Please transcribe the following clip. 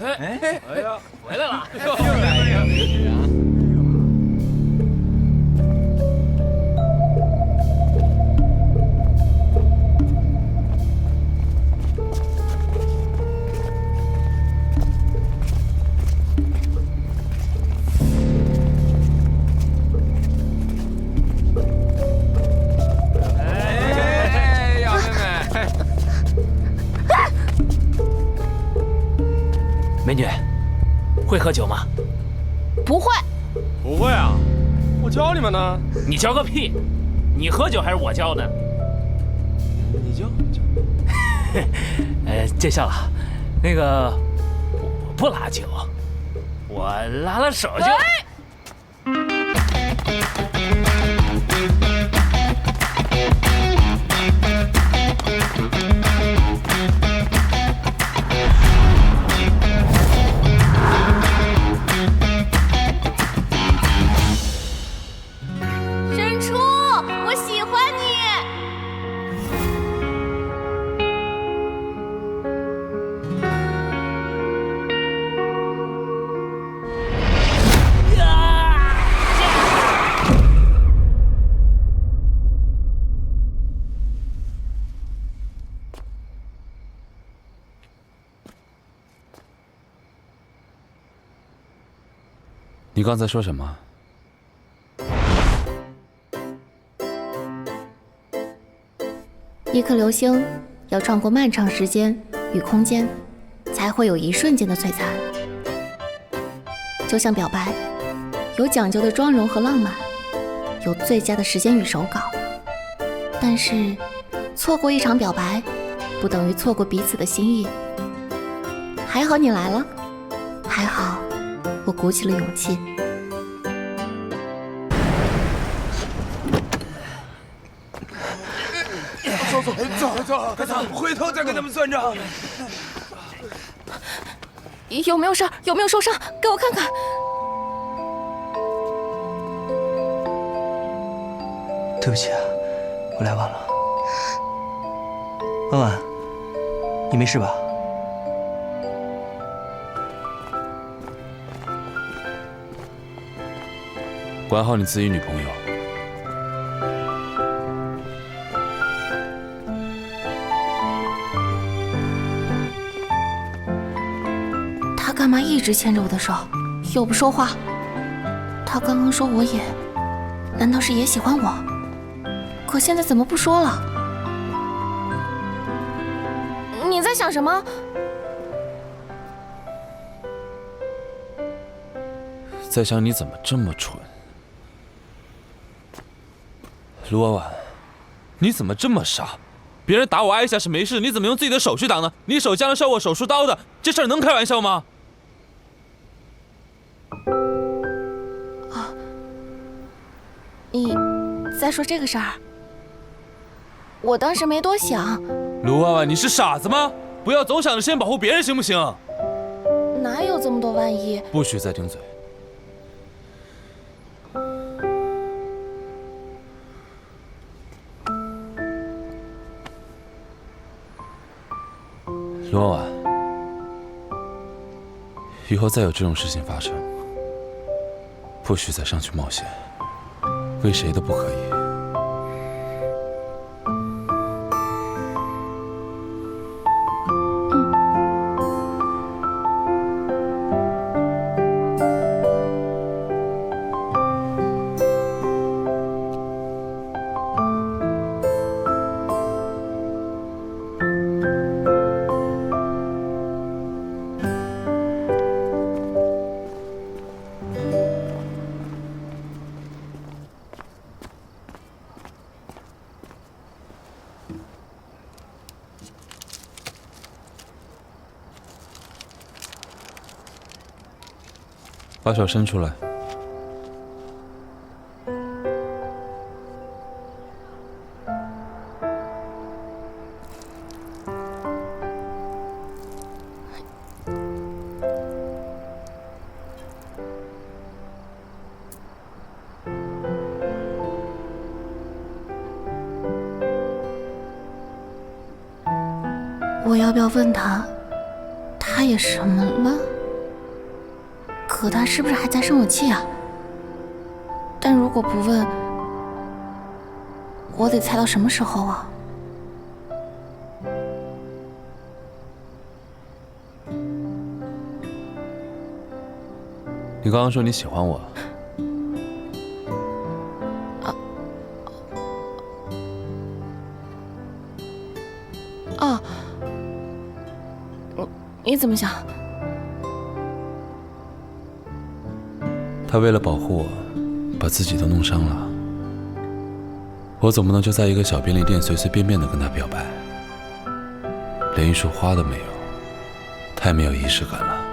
哎哎呀，回来了！哎，会喝酒吗？不会，不会啊，我教你们呢。你教个屁！你喝酒还是我教呢？你教教。呃，见笑了。那个，我不拉酒，我拉拉手就。沈你刚才说什么？一颗流星要穿过漫长时间与空间，才会有一瞬间的璀璨。就像表白，有讲究的妆容和浪漫，有最佳的时间与手稿。但是，错过一场表白，不等于错过彼此的心意。还好你来了，还好我鼓起了勇气。走走走走走，回头再跟他们算账。有没有事儿？有没有受伤？给我看看。对不起啊，我来晚了。婉婉，你没事吧？管好你自己女朋友。他干嘛一直牵着我的手，又不说话？他刚刚说我也，难道是也喜欢我？可现在怎么不说了？你在想什么？在想你怎么这么蠢，卢婉婉，你怎么这么傻？别人打我挨一下是没事，你怎么用自己的手去挡呢？你手将要上我手术刀的，这事儿能开玩笑吗？啊你在说这个事儿？我当时没多想，卢婉婉，你是傻子吗？不要总想着先保护别人，行不行？哪有这么多万一？不许再顶嘴。诺，以后再有这种事情发生，不许再上去冒险，为谁都不可以。把手伸出来。我要不要问他，他也什么了？可他是不是还在生我气啊？但如果不问，我得猜到什么时候啊？你刚刚说你喜欢我，哦，你你怎么想？他为了保护我，把自己都弄伤了。我总不能就在一个小便利店随随便便的跟他表白，连一束花都没有，太没有仪式感了。